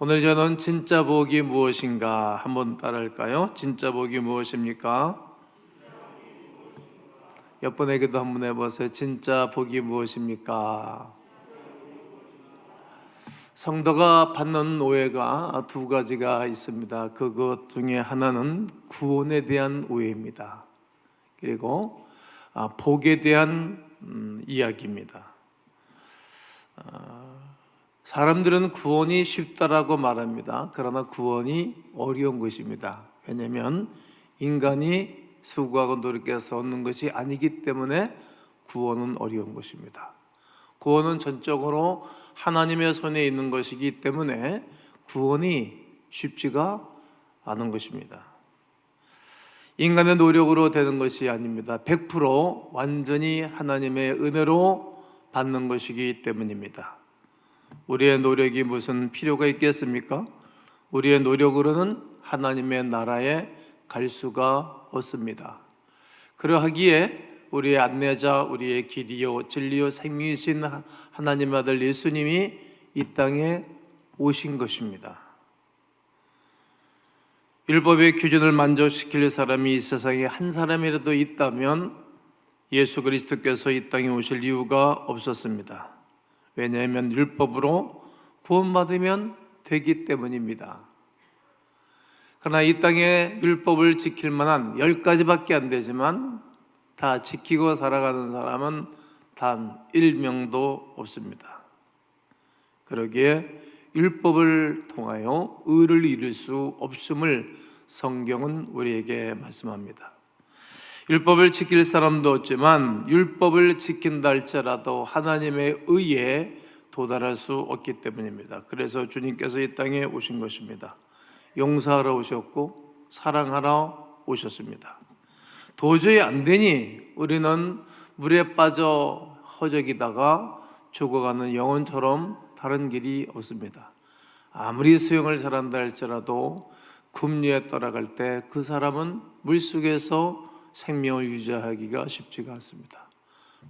오늘 저는 진짜 복이 무엇인가 한번 따라할까요? 진짜 복이 무엇입니까? 옆분에게도 한번 해보세요. 진짜 복이 무엇입니까? 성도가 받는 오해가 두 가지가 있습니다. 그것 중에 하나는 구원에 대한 오해입니다. 그리고 아, 복에 대한 음, 이야기입니다. 아, 사람들은 구원이 쉽다라고 말합니다. 그러나 구원이 어려운 것입니다. 왜냐하면 인간이 수고하고 노력해서 얻는 것이 아니기 때문에 구원은 어려운 것입니다. 구원은 전적으로 하나님의 손에 있는 것이기 때문에 구원이 쉽지가 않은 것입니다. 인간의 노력으로 되는 것이 아닙니다. 100% 완전히 하나님의 은혜로 받는 것이기 때문입니다. 우리의 노력이 무슨 필요가 있겠습니까? 우리의 노력으로는 하나님의 나라에 갈 수가 없습니다. 그러하기에 우리의 안내자, 우리의 길이요, 진리요, 생명이신 하나님 아들 예수님이 이 땅에 오신 것입니다. 율법의 기준을 만족시킬 사람이 이 세상에 한 사람이라도 있다면 예수 그리스도께서 이 땅에 오실 이유가 없었습니다. 왜냐하면 율법으로 구원받으면 되기 때문입니다. 그러나 이 땅에 율법을 지킬 만한 열 가지밖에 안 되지만 다 지키고 살아가는 사람은 단 1명도 없습니다. 그러기에 율법을 통하여 의를 이룰 수 없음을 성경은 우리에게 말씀합니다. 율법을 지킬 사람도 없지만 율법을 지킨다 할지라도 하나님의 의에 도달할 수 없기 때문입니다. 그래서 주님께서 이 땅에 오신 것입니다. 용서하러 오셨고 사랑하러 오셨습니다. 도저히 안 되니 우리는 물에 빠져 허적이다가 죽어가는 영혼처럼 다른 길이 없습니다. 아무리 수영을 잘한다 할지라도 금류에 떠나갈 때 그 사람은 물 속에서 생명을 유지하기가 쉽지가 않습니다.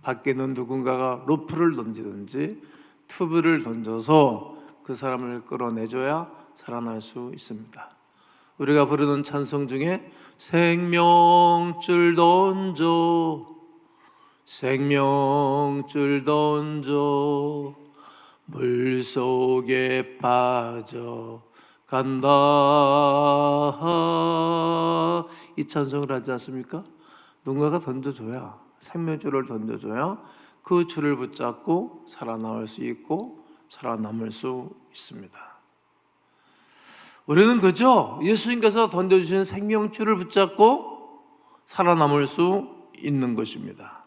밖에는 누군가가 로프를 던지든지 튜브를 던져서 그 사람을 끌어내줘야 살아날 수 있습니다. 우리가 부르는 찬송 중에 생명줄 던져 생명줄 던져 물 속에 빠져 간다 이 찬송을 하지 않습니까? 누군가가 던져줘야 생명줄을 던져줘야 그 줄을 붙잡고 살아나올 수 있고 살아남을 수 있습니다. 우리는 그저 예수님께서 던져주신 생명줄을 붙잡고 살아남을 수 있는 것입니다.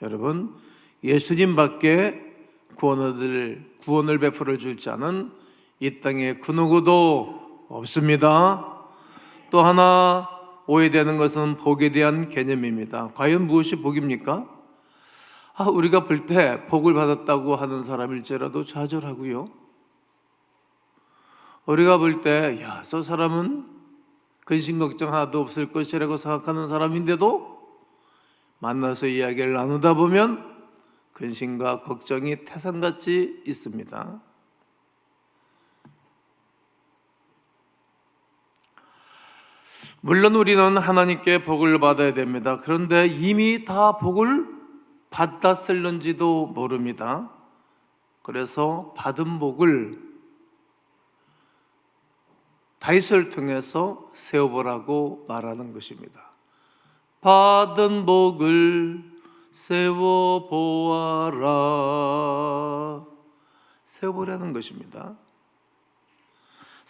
여러분, 예수님밖에 구원을 구원을 베풀어 줄 자는 이 땅에 그 누구도 없습니다. 또 하나 오해되는 것은 복에 대한 개념입니다. 과연 무엇이 복입니까? 아, 우리가 볼 때 복을 받았다고 하는 사람일지라도 좌절하고요. 우리가 볼 때, 야, 저 사람은 근심 걱정 하나도 없을 것이라고 생각하는 사람인데도 만나서 이야기를 나누다 보면 근심과 걱정이 태산같이 있습니다. 물론 우리는 하나님께 복을 받아야 됩니다. 그런데 이미 다 복을 받았을는지도 모릅니다. 그래서 받은 복을 다윗을 통해서 세워보라고 말하는 것입니다. 받은 복을 세워보아라. 세워보라는 것입니다.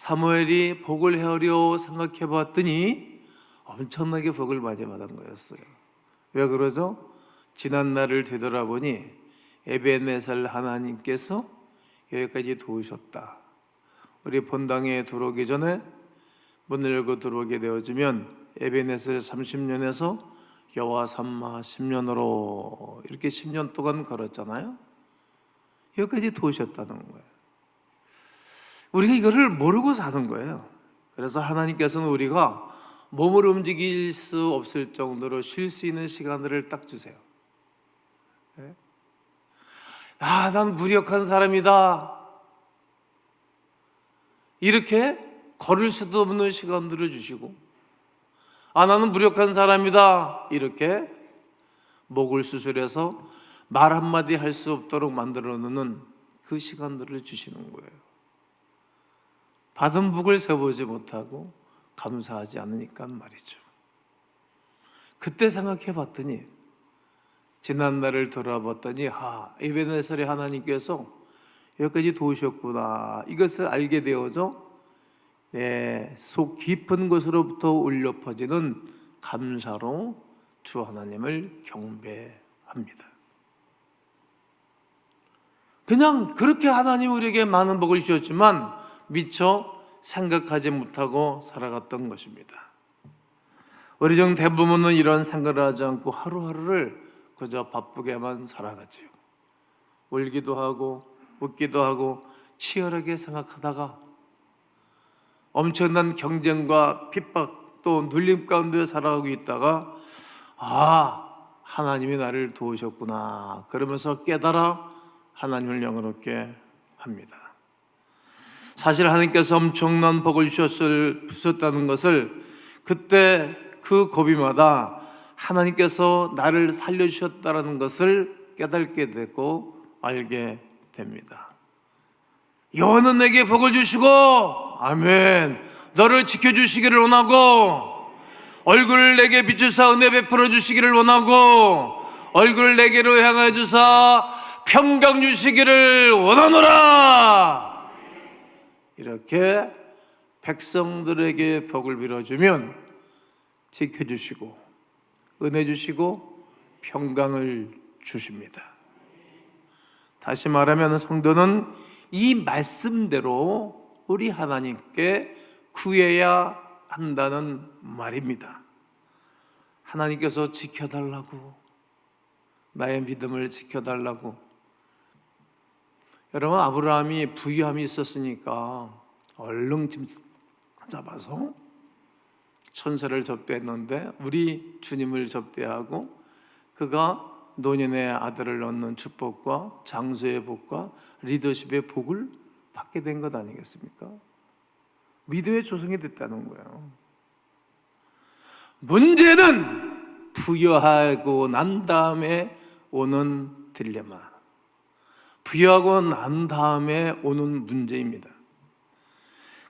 사무엘이 복을 헤아려 생각해 봤더니 엄청나게 복을 많이 받은 거였어요. 왜 그러죠? 지난 날을 되돌아보니 에베네살 하나님께서 여기까지 도우셨다. 우리 본당에 들어오기 전에 문을 열고 들어오게 되어지면 에베네셀 30년에서 여호와 삼마 10년으로 이렇게 10년 동안 걸었잖아요. 여기까지 도우셨다는 거예요. 우리가 이거를 모르고 사는 거예요. 그래서 하나님께서는 우리가 몸을 움직일 수 없을 정도로 쉴 수 있는 시간들을 딱 주세요. 네? 아, 난 무력한 사람이다. 이렇게 걸을 수도 없는 시간들을 주시고 아 나는 무력한 사람이다 이렇게 목을 수술해서 말 한마디 할 수 없도록 만들어 놓는 그 시간들을 주시는 거예요. 받은 복을 세보지 못하고 감사하지 않으니까 말이죠. 그때 생각해 봤더니 지난 날을 돌아봤더니 하 에베네셀의 하나님께서 여기까지 도우셨구나 이것을 알게 되어서 내속 깊은 곳으로부터 울려 퍼지는 감사로 주 하나님을 경배합니다. 그냥 그렇게 하나님 우리에게 많은 복을 주셨지만 미처 생각하지 못하고 살아갔던 것입니다. 우리 중 대부분은 이런 생각을 하지 않고 하루하루를 그저 바쁘게만 살아가지요. 울기도 하고 웃기도 하고 치열하게 생각하다가 엄청난 경쟁과 핍박 또 눌림 가운데 살아가고 있다가 아 하나님이 나를 도우셨구나 그러면서 깨달아 하나님을 영어롭게 합니다. 사실 하나님께서 엄청난 복을 주셨을 주셨다는 것을 그때 그 고비마다 하나님께서 나를 살려 주셨다라는 것을 깨닫게 되고 알게 됩니다. 여호와는 내게 복을 주시고 아멘. 너를 지켜 주시기를 원하고 얼굴을 내게 비추사 은혜 베풀어 주시기를 원하고 얼굴을 내게로 향하여 주사 평강 주시기를 원하노라. 이렇게 백성들에게 복을 빌어주면 지켜주시고 은혜 주시고 평강을 주십니다. 다시 말하면 성도는 이 말씀대로 우리 하나님께 구해야 한다는 말입니다. 하나님께서 지켜달라고 나의 믿음을 지켜달라고 여러분 아브라함이 부유함이 있었으니까 얼른 짐 잡아서 천사를 접대했는데 우리 주님을 접대하고 그가 노년의 아들을 얻는 축복과 장수의 복과 리더십의 복을 받게 된 것 아니겠습니까? 믿음의 조성이 됐다는 거예요. 문제는 부여하고 난 다음에 오는 딜레마. 부여하고 난 다음에 오는 문제입니다.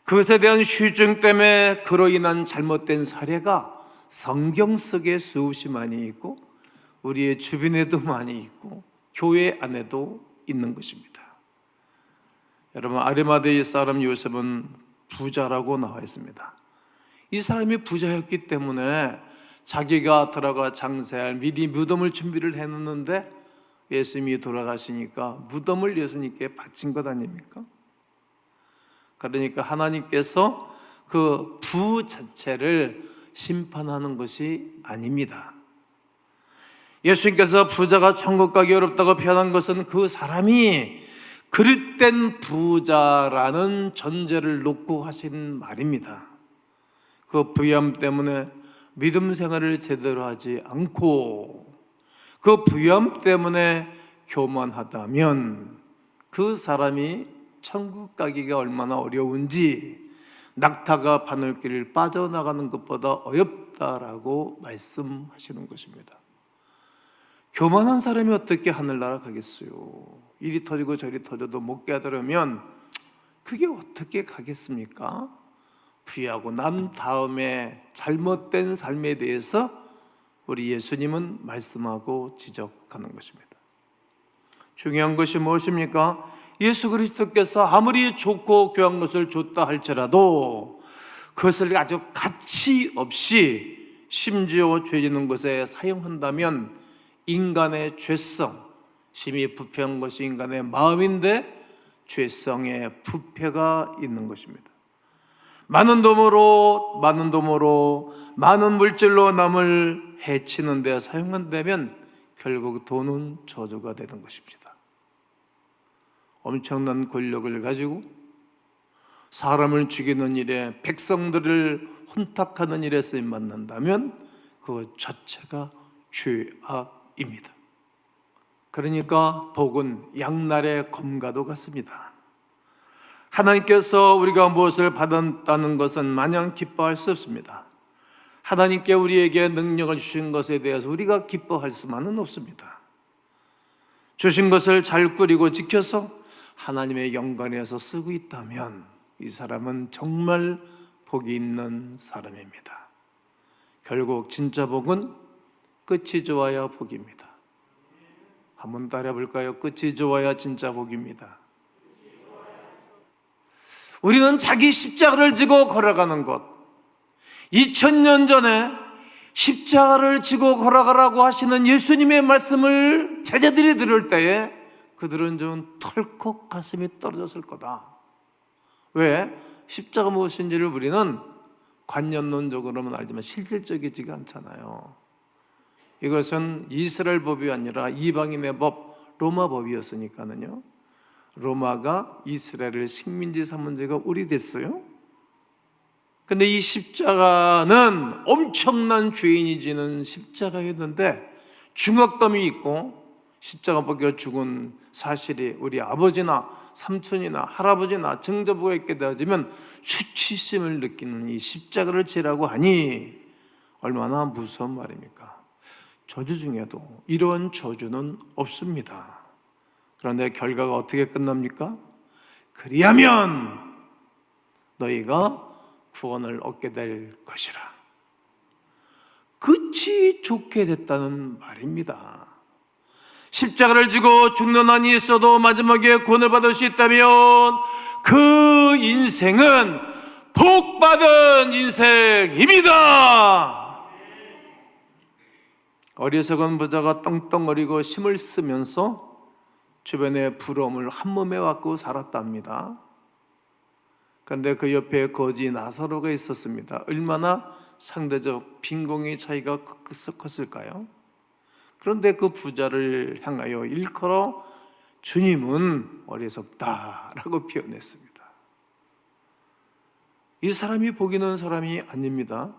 그것에 대한 휴증 때문에 그로 인한 잘못된 사례가 성경 속에 수없이 많이 있고 우리의 주변에도 많이 있고 교회 안에도 있는 것입니다. 여러분 아리마데의 사람 요셉은 부자라고 나와 있습니다. 이 사람이 부자였기 때문에 자기가 들어가 장사할 미리 무덤을 준비를 해놓는데 예수님이 돌아가시니까 무덤을 예수님께 바친 것 아닙니까? 그러니까 하나님께서 그 부 자체를 심판하는 것이 아닙니다. 예수님께서 부자가 천국 가기 어렵다고 표현한 것은 그 사람이 그릇된 부자라는 전제를 놓고 하신 말입니다. 그 부유함 때문에 믿음 생활을 제대로 하지 않고 그 부유함 때문에 교만하다면 그 사람이 천국 가기가 얼마나 어려운지 낙타가 바늘길을 빠져나가는 것보다 어렵다라고 말씀하시는 것입니다. 교만한 사람이 어떻게 하늘나라 가겠어요? 이리 터지고 저리 터져도 못 깨달으면 그게 어떻게 가겠습니까? 부유하고 난 다음에 잘못된 삶에 대해서 우리 예수님은 말씀하고 지적하는 것입니다. 중요한 것이 무엇입니까? 예수 그리스도께서 아무리 좋고 귀한 것을 줬다 할지라도 그것을 아주 가치 없이 심지어 죄 짓는 것에 사용한다면 인간의 죄성, 심히 부패한 것이 인간의 마음인데 죄성의 부패가 있는 것입니다. 많은 돈으로 많은 돈으로 많은 물질로 남을 해치는 데 사용한다면 결국 돈은 저주가 되는 것입니다. 엄청난 권력을 가지고 사람을 죽이는 일에 백성들을 혼탁하는 일에 쓰임 받는다면 그 자체가 죄악입니다. 그러니까 복은 양날의 검과도 같습니다. 하나님께서 우리가 무엇을 받았다는 것은 마냥 기뻐할 수 없습니다. 하나님께 우리에게 능력을 주신 것에 대해서 우리가 기뻐할 수만은 없습니다. 주신 것을 잘 꾸리고 지켜서 하나님의 영광에서 쓰고 있다면 이 사람은 정말 복이 있는 사람입니다. 결국 진짜 복은 끝이 좋아야 복입니다. 한번 따라 볼까요? 끝이 좋아야 진짜 복입니다. 우리는 자기 십자가를 지고 걸어가는 것. 2000년 전에 십자가를 지고 걸어가라고 하시는 예수님의 말씀을 제자들이 들을 때에 그들은 좀 털컥 가슴이 떨어졌을 거다. 왜? 십자가 무엇인지를 우리는 관념론적으로는 알지만 실질적이지가 않잖아요. 이것은 이스라엘 법이 아니라 이방인의 법, 로마 법이었으니까는요. 로마가 이스라엘을 식민지 삼은 지가 오래됐어요. 근데 이 십자가는 엄청난 죄인이 지는 십자가였는데 중압감이 있고 십자가 벗겨 죽은 사실이 우리 아버지나 삼촌이나 할아버지나 증조부가 있게 되어지면 수치심을 느끼는 이 십자가를 지라고 하니 얼마나 무서운 말입니까? 저주 중에도 이런 저주는 없습니다. 그런데 결과가 어떻게 끝납니까? 그리하면 너희가 구원을 얻게 될 것이라. 끝이 좋게 됐다는 말입니다. 십자가를 지고 죽는 한이 있어도 마지막에 구원을 받을 수 있다면 그 인생은 복받은 인생입니다. 어리석은 부자가 떵떵거리고 힘을 쓰면서 주변의 부러움을 한 몸에 갖고 살았답니다. 그런데 그 옆에 거지 나사로가 있었습니다. 얼마나 상대적 빈공의 차이가 컸을까요? 그런데 그 부자를 향하여 일컬어 주님은 어리석다라고 표현했습니다. 이 사람이 복이는 사람이 아닙니다.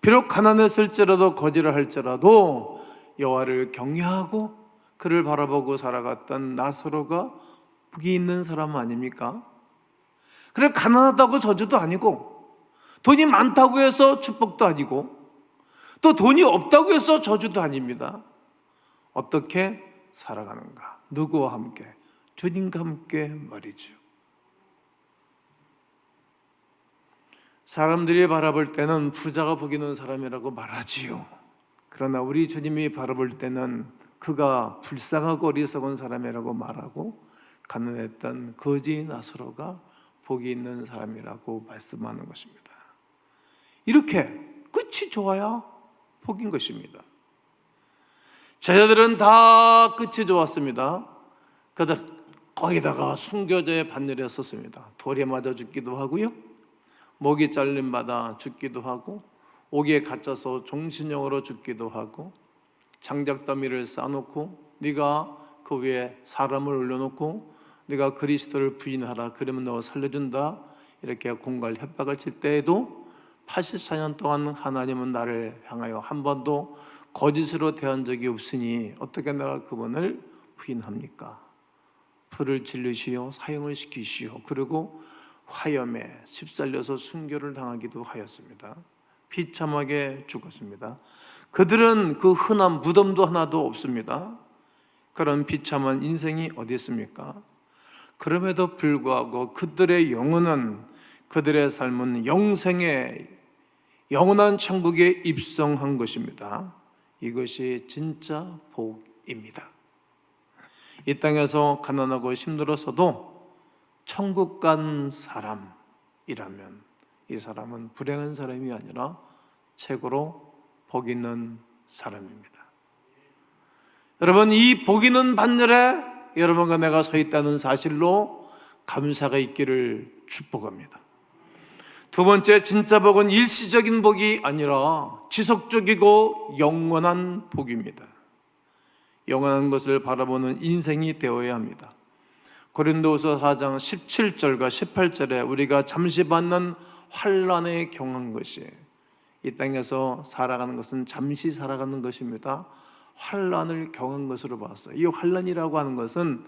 비록 가난했을지라도 거지를 할지라도 여호와를 경외하고 그를 바라보고 살아갔던 나사로가 복이 있는 사람 아닙니까? 그래 가난하다고 저주도 아니고 돈이 많다고 해서 축복도 아니고 또 돈이 없다고 해서 저주도 아닙니다. 어떻게 살아가는가? 누구와 함께? 주님과 함께 말이죠. 사람들이 바라볼 때는 부자가 복이는 사람이라고 말하지요. 그러나 우리 주님이 바라볼 때는 그가 불쌍하고 어리석은 사람이라고 말하고 가난했던 거지 나스로가 복이 있는 사람이라고 말씀하는 것입니다. 이렇게 끝이 좋아야 복인 것입니다. 제자들은 다 끝이 좋았습니다. 그들 거기다가 순교자의 반열에 섰습니다. 돌에 맞아 죽기도 하고요. 목이 잘림 받아 죽기도 하고 옥에 갇혀서 종신형으로 죽기도 하고 장작 더미를 쌓아놓고 네가 그 위에 사람을 올려놓고 네가 그리스도를 부인하라 그러면 너 살려준다 이렇게 공갈 협박을 칠 때에도 84년 동안 하나님은 나를 향하여 한 번도 거짓으로 대한 적이 없으니 어떻게 내가 그분을 부인합니까? 불을 질르시오 사형을 시키시오 그리고 화염에 휩쓸려서 순교를 당하기도 하였습니다. 비참하게 죽었습니다. 그들은 그 흔한 무덤도 하나도 없습니다. 그런 비참한 인생이 어디 있습니까? 그럼에도 불구하고 그들의 영혼은 그들의 삶은 영생의 영원한 천국에 입성한 것입니다. 이것이 진짜 복입니다. 이 땅에서 가난하고 힘들어서도 천국 간 사람이라면 이 사람은 불행한 사람이 아니라 최고로 복 있는 사람입니다. 여러분 이 복 있는 반열에 여러분과 내가 서 있다는 사실로 감사가 있기를 축복합니다. 두 번째 진짜 복은 일시적인 복이 아니라 지속적이고 영원한 복입니다. 영원한 것을 바라보는 인생이 되어야 합니다. 고린도서 4장 17절과 18절에 우리가 잠시 받는 환란에 경한 것이 이 땅에서 살아가는 것은 잠시 살아가는 것입니다. 환란을 경한 것으로 봤어요. 이 환란이라고 하는 것은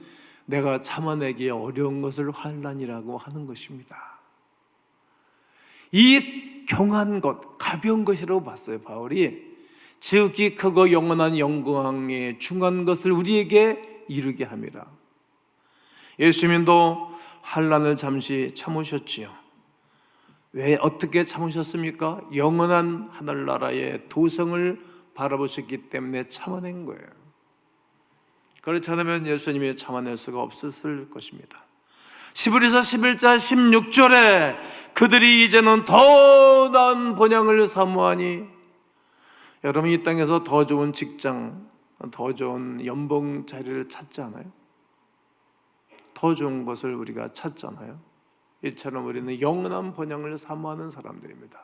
내가 참아내기 어려운 것을 환란이라고 하는 것입니다. 이 경한 것, 가벼운 것이라고 봤어요, 바울이. 지극히 크고 영원한 영광의 중한 것을 우리에게 이루게 함이라. 예수님도 환란을 잠시 참으셨지요. 왜 어떻게 참으셨습니까? 영원한 하늘나라의 도성을 바라보셨기 때문에 참아낸 거예요. 그렇지 않으면 예수님이 참아낼 수가 없었을 것입니다. 시브리서 11장 16절에 그들이 이제는 더 나은 본향을 사모하니 여러분 이 땅에서 더 좋은 직장, 더 좋은 연봉 자리를 찾지 않아요? 더 좋은 것을 우리가 찾잖아요. 이처럼 우리는 영원한 번영을 사모하는 사람들입니다.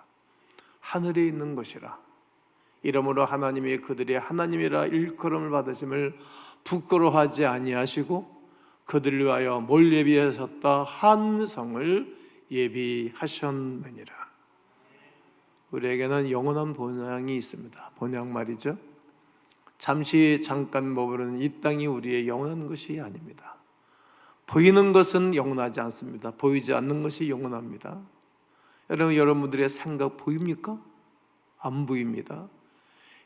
하늘에 있는 것이라. 이러므로 하나님이 그들이 하나님이라 일컬음을 받으심을 부끄러워하지 아니하시고 그들을 위하여 뭘 예비하셨다 한 성을 예비하셨느니라. 우리에게는 영원한 본향이 있습니다. 본향 말이죠. 잠시 잠깐 머무르는 이 땅이 우리의 영원한 것이 아닙니다. 보이는 것은 영원하지 않습니다. 보이지 않는 것이 영원합니다. 여러분, 여러분들의 생각 보입니까? 안 보입니다.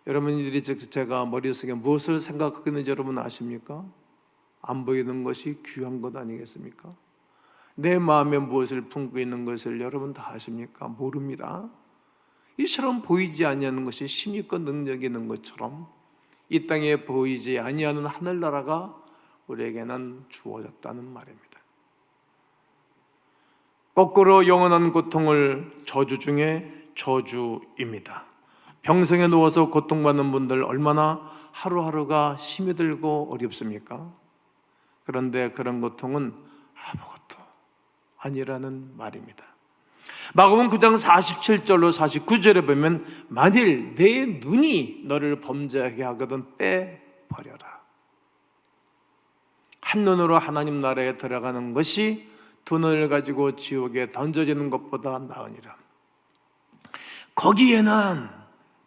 여러분들이 제가 머릿속에 무엇을 생각하고 있는지 여러분 아십니까? 안 보이는 것이 귀한 것 아니겠습니까? 내 마음에 무엇을 품고 있는 것을 여러분 다 아십니까? 모릅니다. 이처럼 보이지 아니하는 것이 힘 있고 능력 있는 것처럼 이 땅에 보이지 아니하는 하늘나라가 우리에게는 주어졌다는 말입니다. 거꾸로 영원한 고통을 저주 중에 저주입니다. 병성에 누워서 고통받는 분들 얼마나 하루하루가 힘이 들고 어렵습니까? 그런데 그런 고통은 아무것도 아니라는 말입니다. 마가복음 9장 47절로 49절에 보면 만일 내 눈이 너를 범죄하게 하거든 빼버려라. 한 눈으로 하나님 나라에 들어가는 것이 두 눈을 가지고 지옥에 던져지는 것보다 나으니라. 거기에는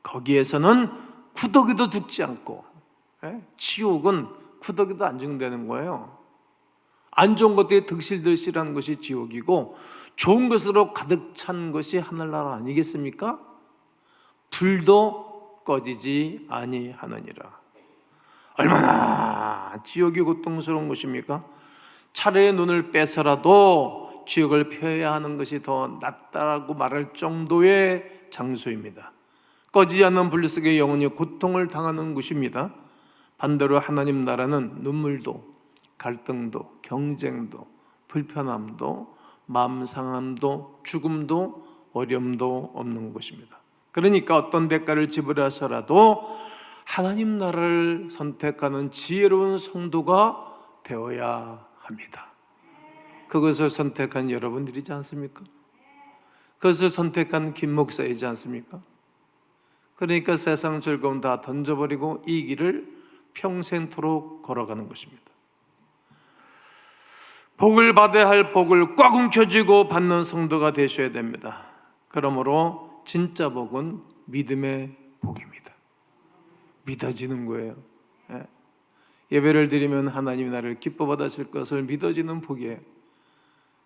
거기에서는 구더기도 죽지 않고 예? 지옥은 구더기도 안 죽는다는 거예요. 안 좋은 것들이 득실득실한 것이 지옥이고 좋은 것으로 가득 찬 것이 하늘나라 아니겠습니까? 불도 꺼지지 아니하느니라. 얼마나 지옥이 고통스러운 것입니까? 차라리 눈을 빼서라도 지옥을 펴야 하는 것이 더 낫다라고 말할 정도의 장소입니다. 꺼지지 않는 불 속에 영원히 고통을 당하는 곳입니다. 반대로 하나님 나라는 눈물도 갈등도 경쟁도 불편함도 마음 상함도 죽음도 어려움도 없는 곳입니다. 그러니까 어떤 대가를 지불해서라도 하나님 나라를 선택하는 지혜로운 성도가 되어야 합니다. 그것을 선택한 여러분들이지 않습니까? 그것을 선택한 김 목사이지 않습니까? 그러니까 세상 즐거움 다 던져버리고 이 길을 평생토록 걸어가는 것입니다. 복을 받아야 할 복을 꽉 움켜쥐고 받는 성도가 되셔야 됩니다. 그러므로 진짜 복은 믿음의 복입니다. 믿어지는 거예요. 예. 예배를 드리면 하나님이 나를 기뻐 받으실 것을 믿어지는 복이에요.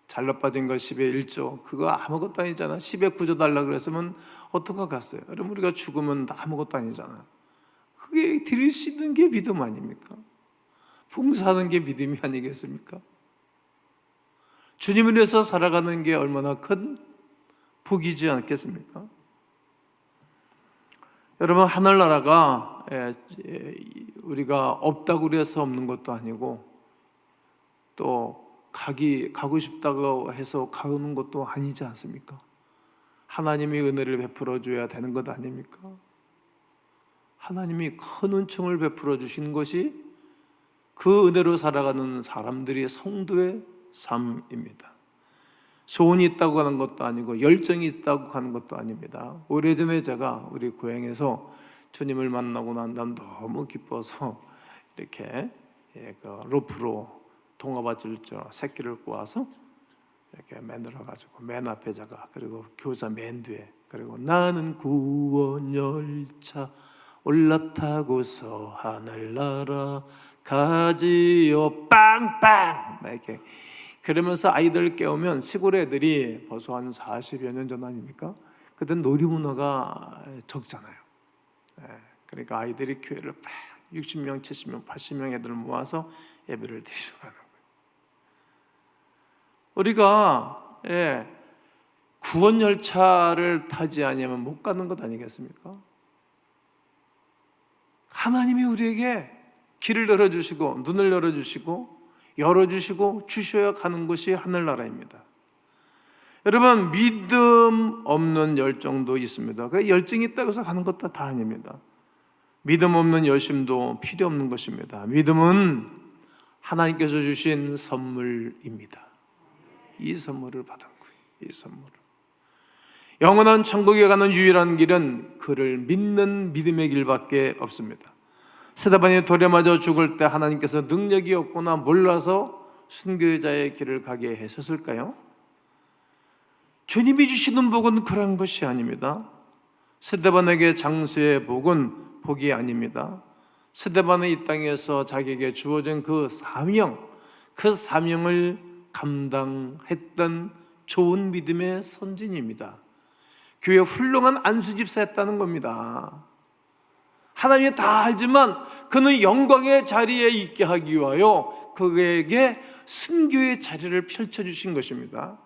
잘못 빠진 거 10의 1조 그거 아무것도 아니잖아 10의 9조 달라 그랬으면 어떡하 갔어요 여러분 우리가 죽으면 아무것도 아니잖아 그게 드릴 수 있는 게 믿음 아닙니까? 봉사하는 게 믿음이 아니겠습니까? 주님을 위해서 살아가는 게 얼마나 큰 복이지 않겠습니까? 여러분 하늘나라가 예, 우리가 없다고 그래서 없는 것도 아니고 또 가기 가고 싶다고 해서 가는 것도 아니지 않습니까? 하나님이 은혜를 베풀어 줘야 되는 것 아닙니까? 하나님이 큰 은총을 베풀어 주신 것이 그 은혜로 살아가는 사람들이 성도의 삶입니다. 소원이 있다고 하는 것도 아니고 열정이 있다고 하는 것도 아닙니다. 오래전에 제가 우리 고향에서 주님을 만나고 난 다음 너무 기뻐서 이렇게 예, 그 로프로 동아바줄 새끼를 꼬아서 이렇게 만들어 가지고 맨 앞에 자가 그리고 교사 맨 뒤에 그리고 나는 구원 열차 올라타고서 하늘나라 가지요 빵빵 막 이렇게 그러면서 아이들 깨우면 시골 애들이 벌써 한 40여 년 전 아닙니까? 그때 놀이 문화가 적잖아요. 예, 그러니까 아이들이 교회를 막 60명, 70명, 80명 애들 모아서 예배를 드리러 가는 거예요. 우리가 예, 구원 열차를 타지 아니하면 못 가는 것 아니겠습니까? 하나님이 우리에게 길을 열어주시고 눈을 열어주시고 열어주시고 주셔야 가는 곳이 하늘나라입니다. 여러분 믿음 없는 열정도 있습니다. 그 열정이 있다고 해서 가는 것도 다 아닙니다. 믿음 없는 열심도 필요 없는 것입니다. 믿음은 하나님께서 주신 선물입니다. 이 선물을 받은 거예요. 이 선물을. 영원한 천국에 가는 유일한 길은 그를 믿는 믿음의 길밖에 없습니다. 스테반이 돌에 맞아 죽을 때 하나님께서 능력이 없구나 몰라서 순교자의 길을 가게 하셨을까요? 주님이 주시는 복은 그런 것이 아닙니다. 스테반에게 장수의 복은 복이 아닙니다. 스테반은 이 땅에서 자기에게 주어진 그 사명, 그 사명을 감당했던 좋은 믿음의 선진입니다. 교회 훌륭한 안수집사였다는 겁니다. 하나님이 다 알지만 그는 영광의 자리에 있게 하기 위하여 그에게 순교의 자리를 펼쳐주신 것입니다.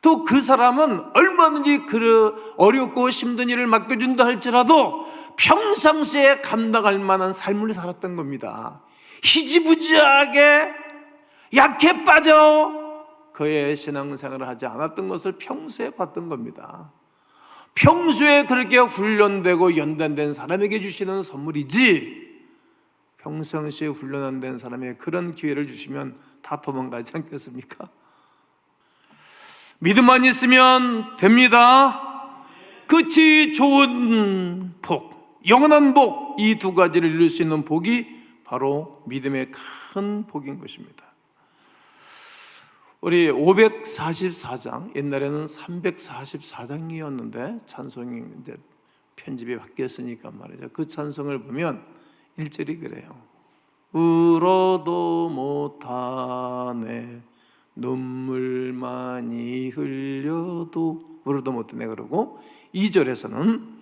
또 그 사람은 얼마든지 그 어렵고 힘든 일을 맡겨준다 할지라도 평상시에 감당할 만한 삶을 살았던 겁니다. 희지부지하게 약해 빠져 그의 신앙생활을 하지 않았던 것을 평소에 봤던 겁니다. 평소에 그렇게 훈련되고 연단된 사람에게 주시는 선물이지 평상시에 훈련 안 된 사람에게 그런 기회를 주시면 다 도망가지 않겠습니까? 믿음만 있으면 됩니다. 끝이 좋은 복, 영원한 복, 이 두 가지를 이룰 수 있는 복이 바로 믿음의 큰 복인 것입니다. 우리 544장 옛날에는 344장이었는데 찬송이 이제 편집이 바뀌었으니까 말이죠. 그 찬송을 보면 1절이 그래요. 울어도 못하네 눈물 많이 흘려도 울어도 못하네 그러고 2절에서는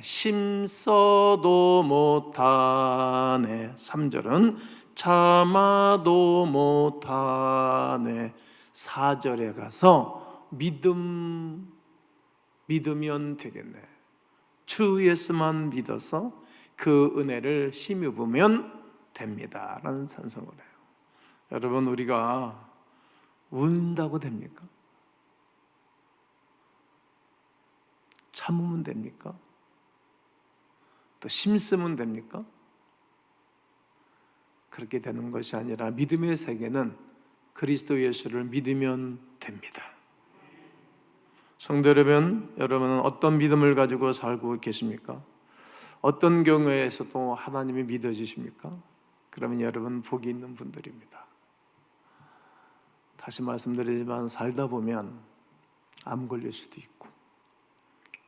심써도 못하네 3절은 참아도 못하네 4절에 가서 믿음 믿으면 되겠네 주 예수만 믿어서 그 은혜를 힘입으면 됩니다 라는 찬송을 해요 여러분 우리가 운다고 됩니까? 참으면 됩니까? 또 심쓰면 됩니까? 그렇게 되는 것이 아니라 믿음의 세계는 그리스도 예수를 믿으면 됩니다. 성도 여러분, 여러분은 어떤 믿음을 가지고 살고 계십니까? 어떤 경우에서도 하나님이 믿어지십니까? 그러면 여러분 복이 있는 분들입니다. 다시 말씀드리지만 살다 보면 암 걸릴 수도 있고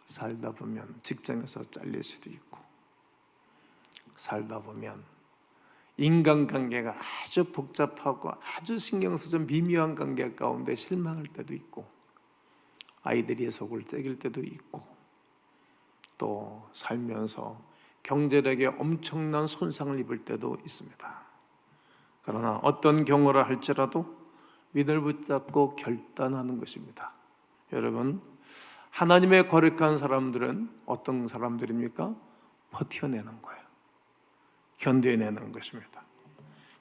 살다 보면 직장에서 잘릴 수도 있고 살다 보면 인간관계가 아주 복잡하고 아주 신경 쓰죠 미묘한 관계 가운데 실망할 때도 있고 아이들이 속을 떼길 때도 있고 또 살면서 경제력에 엄청난 손상을 입을 때도 있습니다. 그러나 어떤 경우라 할지라도 믿을 붙잡고 결단하는 것입니다. 여러분, 하나님의 거룩한 사람들은 어떤 사람들입니까? 버텨내는 거예요. 견뎌내는 것입니다.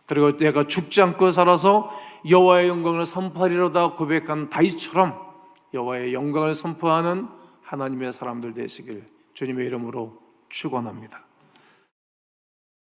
그리고 내가 죽지 않고 살아서 여호와의 영광을 선포하리로다 고백한 다윗처럼 여호와의 영광을 선포하는 하나님의 사람들 되시길 주님의 이름으로 축원합니다.